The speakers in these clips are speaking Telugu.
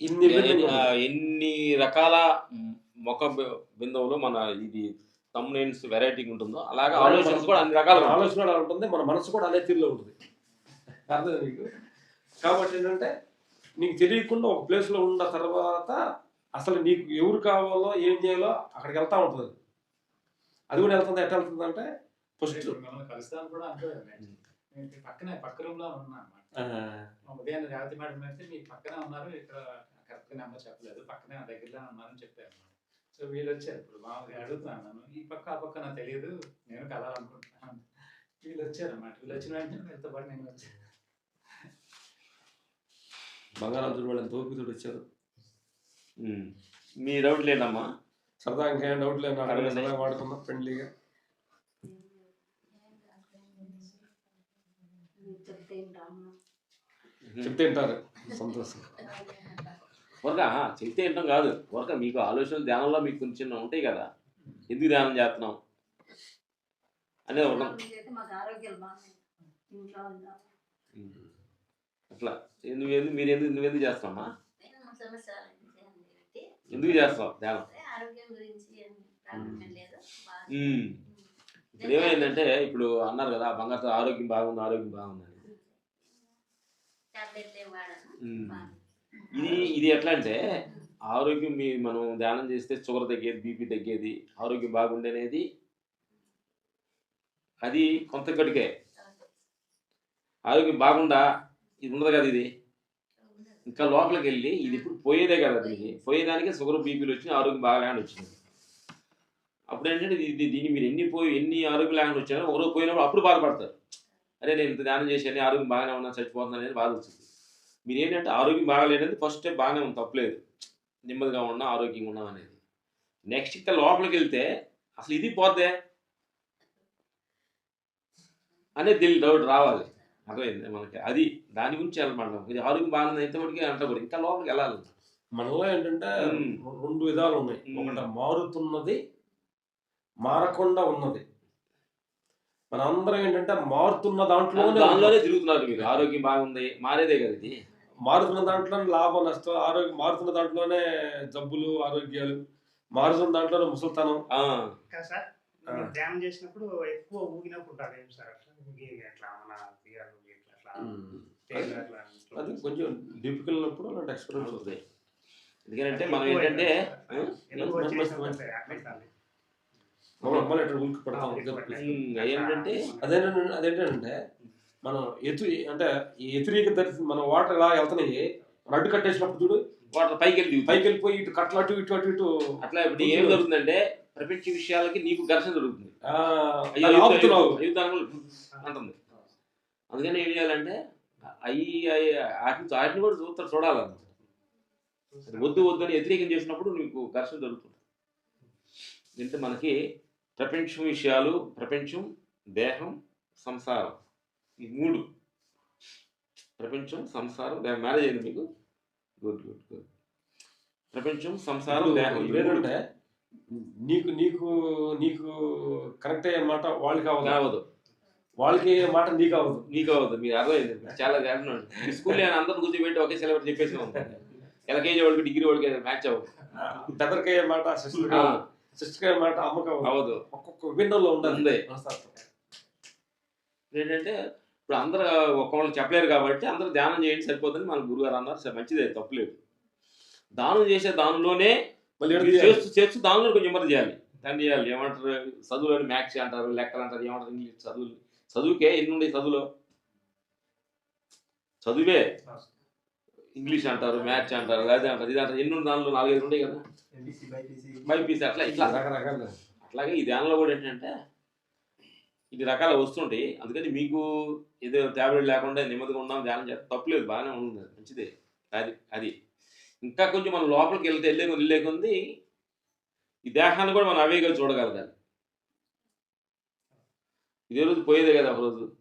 ఇన్ని ఎన్ని రకాల ముఖ బిందువులు మన ఇది తమ్నైన్స్ వెరైటీ ఉంటుందో అలాగే మన- కూడా అన్ని రకాలు ఆలోచన కూడా అలా ఉంటుంది మన మనసు కూడా అదే తీరులో ఉంటుంది. అర్థం నీకు? కాబట్టి ఏంటంటే నీకు తెలియకుండా ఒక ప్లేస్లో ఉన్న తర్వాత అసలు నీకు ఎవరు కావాలో ఏం చేయాలో అక్కడికి వెళ్తా ఉంటుంది. అది కూడా వెళ్తుంది ఎట్లా వెళ్తుంది అంటే ఫస్ట్ పక్కనే పక్క రూమ్లో ఉన్నా అన్నమాట ఉదయం రేవతి మేడం అయితే మీ పక్కనే ఉన్నారు ఇక్కడ కరెక్ట్ నెంబర్ చెప్పలేదు పక్కనే నా దగ్గరలోనే ఉన్నారని చెప్పారు సో వీళ్ళు వచ్చారు ఇప్పుడు మామూలుగా అడుగుతున్నాను నన్ను ఈ పక్క ఆ పక్క నాకు తెలియదు నేను కలాలనుకుంటున్నాను వీళ్ళు వచ్చారు అన్నమాట వీళ్ళు వచ్చిన వెంటనే వీళ్ళతో పాటు నేను వచ్చాను బంగారాజు వాళ్ళు ఎంత ఓపికతోటి వచ్చారు. మీ డౌట్ లేదమ్మా? సరదా ఇంకా ఏం డౌట్. సరదా వాడుకున్నాం ఫ్రెండ్లీగా చెప్తే వింటాము. చెప్తే వింటారు. సంతోషం. ఊరక ఆహా, చెప్తే ఏంటం కాదు. ఊరక మీకు ఆలోచనలు ధ్యానంలో మీకు కొంచెం ఉంటాయి కదా. ఎందుకు ధ్యానం చేస్తున్నాం అనేది ఒక ధ్యానం చేస్తే మాకు ఆరోగ్యాలు బాగున్నాయి. ఇంట్లో ఉంటాం ఉమ్. అట్లా. ఎందుకు ఎందుకు మీరు ఎందుకు నువ్వు ఎందుకు చేస్తావమ్మా ఎందుకు చేస్తావు ధ్యానం. ఇప్పుడు ఏమైందంటే ఇప్పుడు అన్నారు కదా బంగారు ఆరోగ్యం బాగుంది ఆరోగ్యం బాగుంది అని టాబ్లెట్లు ఏం వాడను ఉమ్. బాగా. ఇది ఇది ఎట్లా అంటే ఆరోగ్యం మీ మనం ధ్యానం చేస్తే షుగర్ తగ్గేది బీపీ తగ్గేది ఆరోగ్యం బాగుండేది అది కొంత గడికే ఆరోగ్యం బాగుండా ఇది ఉండదు కదా ఇది. ఇంకా లోపలికి వెళ్ళి ఇది ఇప్పుడు పోయేదే కదా దీనికి. పోయేదానికి షుగర్ బీపీలు వచ్చి ఆరోగ్యం బాగా లేకుండా వచ్చింది. అప్పుడు ఏంటంటే ఇది దీన్ని మీరు ఎన్ని పోయి ఎన్ని ఆరోగ్యం లేకుండా వచ్చారో ఒకరోజు పోయినప్పుడు అప్పుడు బాధపడతారు. అరే నేను ఇంత ధ్యానం చేశాను ఆరోగ్యం బాగానే ఉన్నా చచ్చిపోతున్నాను అనేది బాధ వచ్చింది. మీరు ఏంటంటే ఆరోగ్యం బాగాలేనది ఫస్ట్ స్టెప్ బాగానే ఉంది తప్పలేదు. నెమ్మదిగా ఉన్నా ఆరోగ్యంగా ఉన్నాం అనేది. నెక్స్ట్ ఇంకా లోపలికి వెళ్తే అసలు ఇది పోద్దే అనేది తెలియదు డౌట్ రావాలి. అర్థమైంది మనకి? అది దాని గురించి వెళ్ళమంటాం ఇది ఆరోగ్యం బాగుంది ఎంతవరకు అంటకూడదు. ఇంకా లోపలికి వెళ్ళాలి. మనలో ఏంటంటే. రెండు విధాలు ఉన్నాయి. ఒకటి మారుతున్నది మారకుండా ఉన్నది. మనందరం ఏంటంటే మారుతున్న దాంట్లోనే దానిలోనే తిరుగుతున్నారు మీరు. ఆరోగ్యం బాగుంది మారేదే కదా ఇది. మారుతున్న దాంట్లోనే లాభం నష్టం ఆరోగ్యం మారుతున్న దాంట్లోనే జబ్బులు ఆరోగ్యాలు మారుతున్న దాంట్లోనే ముసలితనం. ఆ, కదా సార్ ఆ. మీరు ధ్యానం చేసినప్పుడు ఎక్కువ ఊగినప్పుడు సార్? అది కొంచెం డీప్కి వెళ్ళినప్పుడు అలాంటి ఎక్స్పీరియన్స్ అవుతాయి ఎందుకంటే మనం ఏంటంటే ఏంటంటే అదేంటంటే అదేంటంటే మనం ఎతు అంటే ఈ వ్యతిరేక దర్శి మన వాటర్ ఇలా వెళ్తున్నాయి అడ్డు కట్టేసినప్పుడు చూడు. వాటర్ పైకి వెళ్ళి. పైకి వెళ్ళిపోయి ఇటు కట్టలు అటు ఇటు అటు ఇటు అట్లా ఇప్పుడు ఏం జరుగుతుందంటే ప్రపంచ విషయాలకి నీకు ఘర్షణ జరుగుతుంది. అంటుంది. అందుకని ఏం చేయాలంటే అవి వాటిని వాటిని కూడా చూస్తారు చూడాలన్నమాట అది వద్దు వద్దు అని వ్యతిరేకం చేసినప్పుడు నీకు ఘర్షణ జరుగుతుంది. అంటే మనకి ప్రపంచం విషయాలు ప్రపంచం దేహం సంసారం. ఈ మూడు. ప్రపంచం సంసారం దేహం. మేనేజ్ అయింది మీకు? గుడ్ గుడ్ గుడ్ ప్రపంచం సంసారం దేహం ఏంటంటే నీకు నీకు నీకు కరెక్ట్ అయ్యే మాట వాళ్ళకి అవ్వదు. కావదు. వాళ్ళకి అయ్యే మాట నీకు అవ్వదు. నీకు అవ్వదు. మీరు అర్థమైంది? చాలా జాగ్రత్త మీ స్కూల్లో అందరూ కూర్చోబెట్టి ఒకే సిలబస్ చెప్పేసి ఉంటుంది ఎల్కేజీ వాళ్ళకి డిగ్రీ వాళ్ళకి మ్యాచ్ అవ్వదు. పెద్దరికి అయ్యే మాట సిస్టర్ మాట అమ్మకి అవ్వదు ఒక్కొక్క విభిన్నంలో ఉండాలి. ఏంటంటే ఇప్పుడు అందరూ ఒక్కొక్కళ్ళు చెప్పలేరు కాబట్టి అందరూ ధ్యానం చేయండి సరిపోతుంది మన గురుగారు అన్నారు. సరే మంచిదే తప్పులేదు దానం చేసే దానిలోనే. చేస్తూ చేస్తూ దానిలో కొంచెం ఇమ్మది చేయాలి. దాన్ని చేయాలి. ఏమంటారు? చదువులని మ్యాథ్స్ అంటారు లెక్కలు అంటారు ఏమంటారు? ఇంగ్లీష్ చదువులు. చదువుకే ఎన్ని ఉన్నాయి చదువులో? చదువే. ఇంగ్లీష్ అంటారు మ్యాథ్స్ అంటారు అదే అంటారు ఇది అంటారు. ఎన్ని దానిలో నాలుగైదు ఉంటాయి కదా? బైపీసీ. అట్లా ఇట్లా. రకరకాల. అట్లాగే ఈ ధ్యానంలో కూడా ఏంటంటే ఇన్ని రకాల వస్తుంటాయి. అందుకని మీకు ఏదో ట్యాబ్లెట్ లేకుండా నెమ్మదిగా ఉన్నాం ధ్యానం చేస్తే తప్పులేదు బాగానే ఉంది. మంచిదే. అది అది. ఇంకా కొంచెం మనం లోపలికి వెళ్తే వెళ్ళే వెళ్ళే కొద్ది ఈ దేహాన్ని కూడా మనం అవేగా చూడగలగాలి. ఇదే రోజు పోయేదే కదా ఒక రోజు.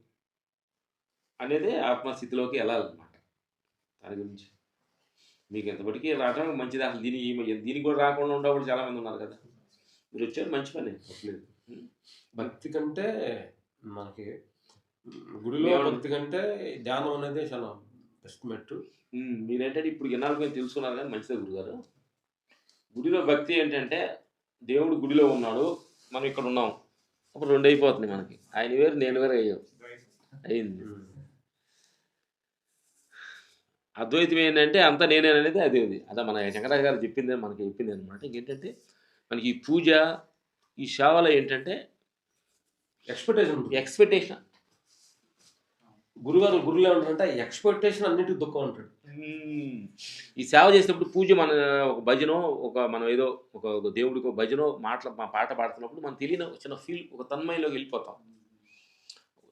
అనేది ఆత్మస్థితిలోకి వెళ్ళాలన్నమాట. దాని గురించి. మీకు ఎంతప్పటికీ రావడం మంచిది. అసలు దీని దీనికి కూడా రాకుండా ఉండేవాళ్ళు చాలా మంది ఉన్నారు కదా. మీరు వచ్చారు మంచి పని. తప్పలేదు భక్తి కంటే మనకి గుడిలో భక్తి కంటే ధ్యానం అనేది చాలా బెస్ట్ మెట్టు మీరేంటంటే ఇప్పుడు ఇన్నాళ్ళకి మేము తెలుసుకున్నారు కానీ మంచిదే గురుగారు. గుడిలో భక్తి ఏంటంటే దేవుడు గుడిలో ఉన్నాడు మనం ఇక్కడ ఉన్నాం. అప్పుడు రెండు అయిపోతుంది మనకి. ఆయన వేరు నేను వేరు అయ్యాం. అయింది అద్వైతం ఏంటంటే అంత నేనే అనేది అది అది అదే మన శంకరాచార్య గారు చెప్పింది మనకి చెప్పింది అనమాట ఇంకేంటంటే మనకి ఈ పూజ ఈ సేవలో ఏంటంటే ఎక్స్పెక్టేషన్ ఎక్స్పెక్టేషన్ గురుగారు గురువులు ఏమంటారంటే ఎక్స్పెక్టేషన్ అన్నిటికీ దుఃఖం అంటాడు. ఈ సేవ చేసినప్పుడు పూజ మన ఒక భజనో ఒక మనం ఏదో ఒక దేవుడికి ఒక భజనో మాటల మా పాట పాడుతున్నప్పుడు మనం తెలియని చిన్న ఫీల్ ఒక తన్మయలోకి వెళ్ళిపోతాం.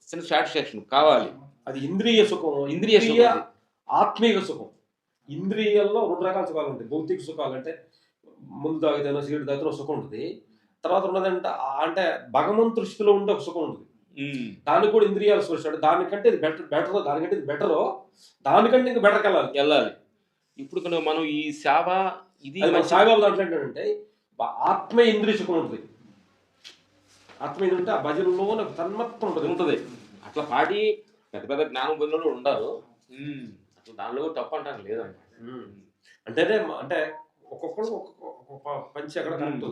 చిన్న సాటిస్ఫాక్షన్ కావాలి. అది ఇంద్రియ సుఖం ఇంద్రియ. ఆత్మీయ సుఖం. ఇంద్రియాల్లో రెండు రకాల సుఖాలు ఉంటాయి. భౌతిక సుఖాలు అంటే ముందు తాగితేనో సిగరెట్ తాగితేనో సుఖం ఉంటుంది. తర్వాత ఉన్నదంటే అంటే భగవంతు దృష్టిలో ఉండే ఒక సుఖం ఉంటుంది. దానికి కూడా ఇంద్రియాలు సృష్టి దానికంటే ఇది బెటర్ బెటర్ దానికంటే ఇది బెటర్ దానికంటే ఇంకా బెటర్కి వెళ్ళాలి. వెళ్ళాలి. ఇప్పుడు మనం ఈ సేవ ఇది సాయిబాబా దాంట్లో ఏంటంటే ఆత్మీయ ఇంద్రియ సుఖం ఉంటుంది. ఇంద్రియం అంటే ఆ భజనలో నాకు తన్మత్వం ఉంటుంది. ఉంటుంది. అట్లా పాడి పెద్ద పెద్ద జ్ఞానం పొందిన వాళ్ళు. అట్లా దానిలో కూడా తప్పు అంటాను. అంటేనే మ- అంటే ఒక్కొక్కరు ఒక్కొక్క పంచి అక్కడ కరెక్ట్.